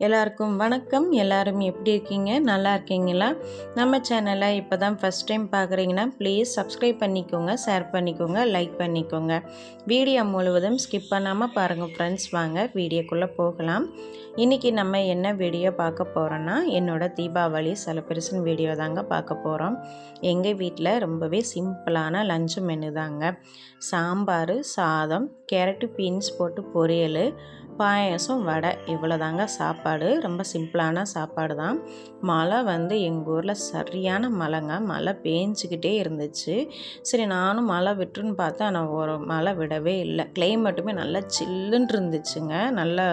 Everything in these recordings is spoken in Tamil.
எல்லாருக்கும் வணக்கம். எல்லாரும் எப்படி இருக்கீங்க? நல்லா இருக்கீங்களா? நம்ம சேனலை இப்போ தான் ஃபஸ்ட் டைம் பார்க்குறீங்கன்னா ப்ளீஸ் சப்ஸ்கிரைப் பண்ணிக்கோங்க ஷேர் பண்ணிக்கோங்க லைக் பண்ணிக்கோங்க. வீடியோ முழுவதும் ஸ்கிப் பண்ணாமல் பாருங்கள் ஃப்ரெண்ட்ஸ் வாங்க வீடியோக்குள்ளே போகலாம். இன்றைக்கி நம்ம என்ன வீடியோ பார்க்க போகிறோன்னா என்னோடய தீபாவளி செலிப்ரேஷன் வீடியோ தாங்க பார்க்க போகிறோம் எங்கள் வீட்டில் ரொம்பவே சிம்பிளான லஞ்சு மெனு தாங்க. சாம்பார் சாதம் கேரட்டு பீன்ஸ் போட்டு பொரியல் பாயசம் வடை இவ்வளோ தாங்க சாப்பாடு. ரொம்ப சிம்பிளான சாப்பாடு தான் மழை வந்து எங்கள் ஊரில் சரியான மழைங்க. மழை பேஞ்சிக்கிட்டே இருந்துச்சு. சரி நானும் மழை விட்டுருன்னு பார்த்தா ஆனால் ஒரு மழை விடவே இல்லை. கிளைமேட்டுமே நல்லா சில்லுன்னு இருந்துச்சுங்க. நல்லா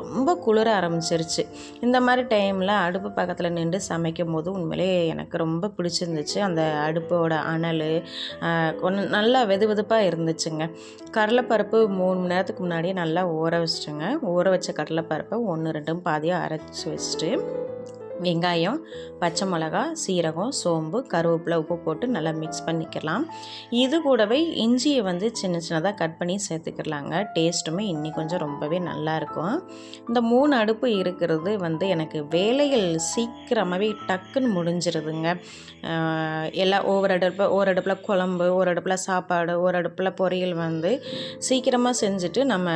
ரொம்ப குளிர ஆரம்பிச்சிருச்சு. இந்த மாதிரி டைமில் அடுப்பு பக்கத்தில் நின்று சமைக்கும் போது உண்மையிலே எனக்கு ரொம்ப பிடிச்சிருந்துச்சு. அந்த அடுப்போட அனல் கொஞ்சம் நல்லா வெது வெதுப்பாக இருந்துச்சுங்க. கடலைப்பருப்பு மூணு மணி நேரத்துக்கு முன்னாடியே நல்லா ஊற வச்சிட்டு வச்சுங்க. ஊற வச்ச கடலைப்பருப்பை ஒன்று ரெண்டும் பாதியாக அரைச்சி வச்சுட்டு வெங்காயம் பச்சை மிளகா சீரகம் சோம்பு கருவேப்பிலை உப்பு போட்டு நல்லா மிக்ஸ் பண்ணிக்கலாம். இது கூடவே இஞ்சியை வந்து சின்ன சின்னதாக கட் பண்ணி சேர்த்துக்கலாங்க. டேஸ்ட்டுமே இன்னி கொஞ்சம் ரொம்பவே நல்லாயிருக்கும் இந்த மூணு அடுப்பு இருக்கிறது வந்து எனக்கு வேலைகள் சீக்கிரமாகவே டக்குன்னு முடிஞ்சிருதுங்க. எல்லாம் ஒவ்வொரு அடுப்பில் ஒரு அடுப்பில் குழம்பு ஒரு அடுப்பில் சாப்பாடு ஒரு அடுப்பில் பொரியல் வந்து சீக்கிரமாக செஞ்சுட்டு நம்ம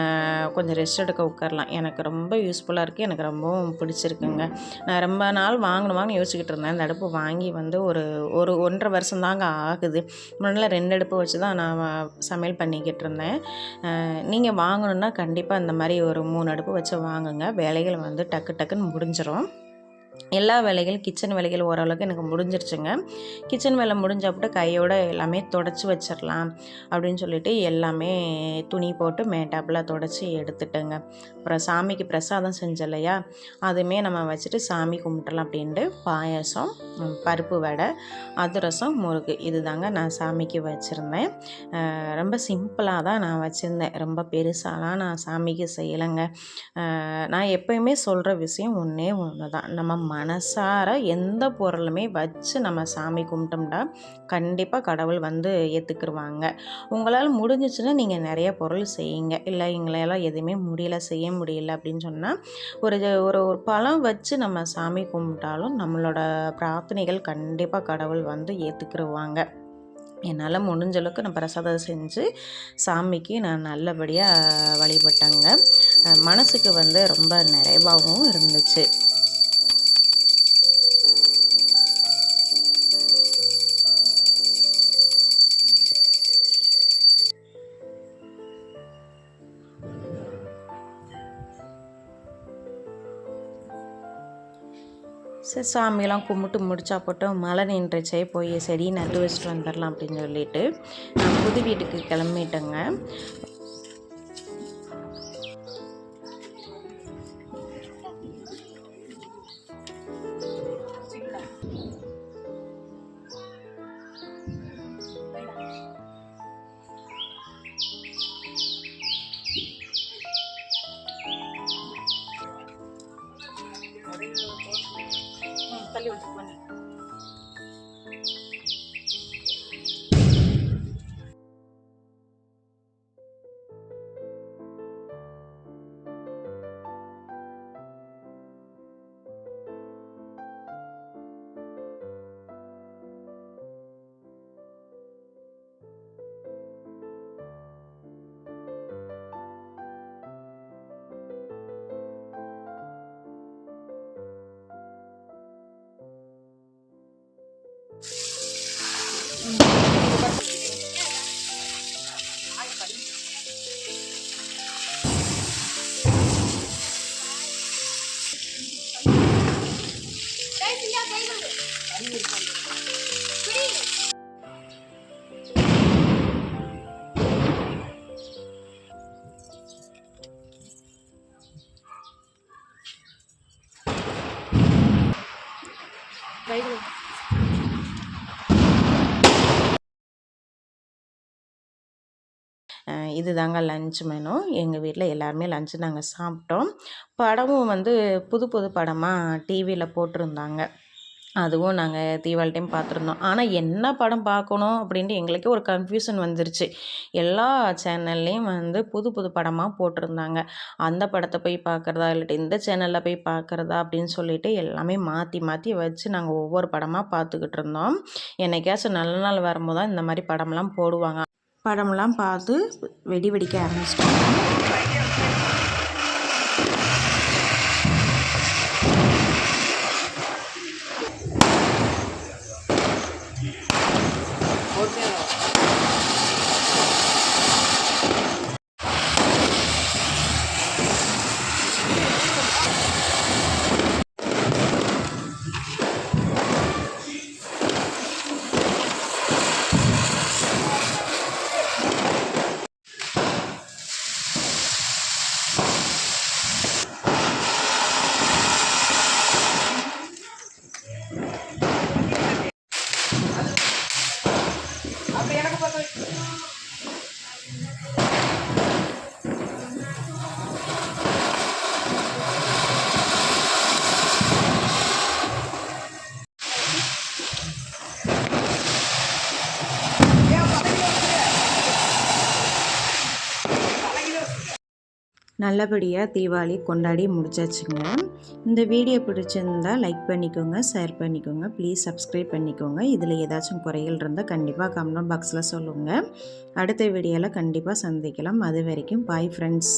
கொஞ்சம் ரெஸ்ட் எடுக்க உட்காரலாம் எனக்கு ரொம்ப யூஸ்ஃபுல்லாக இருக்குது எனக்கு ரொம்பவும் பிடிச்சிருக்குங்க. நான் ரொம்ப நாள் வாங்கணுமான்னு யோசிச்சுக்கிட்டு இருந்தேன். அந்த அடுப்பு வாங்கி வந்து ஒரு ஒரு ஒன்றரை வருஷம் தாங்க ஆகுது. முன்னாடி ரெண்டு அடுப்பு வச்சு தான் நான் சமையல் பண்ணிக்கிட்டு இருந்தேன். நீங்கள் வாங்கணுன்னா கண்டிப்பாக இந்த மாதிரி ஒரு மூணு அடுப்பு வச்சு வாங்குங்க. வேலைகள் வந்து டக்கு டக்குன்னு முடிஞ்சிடும் எல்லா வேலைகளும் கிச்சன் வேலைகள் ஓரளவுக்கு எனக்கு முடிஞ்சிருச்சுங்க. கிச்சன் வேலை முடிஞ்ச கையோடு எல்லாமே தொடச்சி வச்சிடலாம் அப்படின்னு சொல்லிட்டு எல்லாமே துணி போட்டு மேட்டாப்பில் தொடச்சி எடுத்துட்டேங்க. அப்புறம் சாமிக்கு பிரசாதம் செஞ்சலையா அதுவுமே நம்ம வச்சுட்டு சாமி கும்பிட்டலாம் அப்படின்ட்டு பாயசம் பருப்பு வடை அதிரசம் முறுக்கு இது தாங்க நான் சாமிக்கு வச்சுருந்தேன். ரொம்ப சிம்பிளாக தான் நான் வச்சுருந்தேன். ரொம்ப பெருசாலாம் நான் சாமிக்கு செய்யலைங்க. நான் எப்போயுமே சொல்கிற விஷயம் ஒன்றே ஒன்று தான் நம்ம மனசார எந்த பொருளுமே வச்சு நம்ம சாமி கும்பிட்டோம்னா கண்டிப்பாக கடவுள் வந்து ஏற்றுக்குருவாங்க உங்களால் முடிஞ்சிச்சுன்னா நீங்கள் நிறைய பொருள் செய்யுங்க. இல்லை எங்களால் எதுவுமே முடியல செய்ய முடியல அப்படின்னு சொன்னால் ஒரு ஒரு ஒரு பழம் வச்சு நம்ம சாமி கும்பிட்டாலும் நம்மளோட பிரார்த்தனைகள் கண்டிப்பாக கடவுள் வந்து ஏற்றுக்குருவாங்க என்னால் முடிஞ்ச அளவுக்கு நான் பிரசாதம் செஞ்சு சாமிக்கு நான் நல்லபடியாக வழிபட்டேங்க. மனசுக்கு வந்து ரொம்ப நிறைவாகவும் இருந்துச்சு. சரி சாமியெல்லாம் கும்பிட்டு முடிச்சா போட்டோம் மழை நின்றுச்சே போய் செடி நட்டு வச்சுட்டு வந்துடலாம் அப்படின்னு சொல்லிட்டு நான் புது வீட்டுக்கு கிளம்பிட்டேங்க. இது தாங்க லஞ்ச் மெனு எங்கள் வீட்டில் எல்லாருமே லஞ்சு நாங்கள் சாப்பிட்டோம். படமும் வந்து புது புது படமாக டிவியில் போட்டிருந்தாங்க. அதுவும் நாங்கள் தீபாவளி டைம் பார்த்துருந்தோம் ஆனால் என்ன படம் பார்க்கணும் அப்படின்ட்டு எங்களுக்கே ஒரு கன்ஃபியூஷன் வந்துருச்சு. எல்லா சேனல்லையும் வந்து புது புது படமாக போட்டிருந்தாங்க. அந்த படத்தை போய் பார்க்குறதா இல்லாட்டி இந்த சேனலில் போய் பார்க்குறதா அப்படின்னு சொல்லிட்டு எல்லாமே மாற்றி மாற்றி வச்சு நாங்கள் ஒவ்வொரு படமாக பார்த்துக்கிட்டு இருந்தோம். என்னைக்காச்சும் நல்ல நாள் வரும்போது தான் இந்த மாதிரி படம்லாம் போடுவாங்க. படம்லாம் பார்த்து வெடி வெடிக்க ஆரம்பிச்சிட்டாங்க நல்லபடியாக தீபாவளி கொண்டாடி முடிச்சாச்சுங்க. இந்த வீடியோ பிடிச்சிருந்தா லைக் பண்ணிக்கோங்க ஷேர் பண்ணிக்கோங்க ப்ளீஸ் சப்ஸ்கிரைப் பண்ணிக்கோங்க. இதில் ஏதாச்சும் குறைகள் இருந்தால் கண்டிப்பாக கமெண்ட் பாக்ஸில் சொல்லுங்கள் அடுத்த வீடியோவில் கண்டிப்பாக சந்திக்கலாம். அது வரைக்கும் பாய் ஃப்ரெண்ட்ஸ்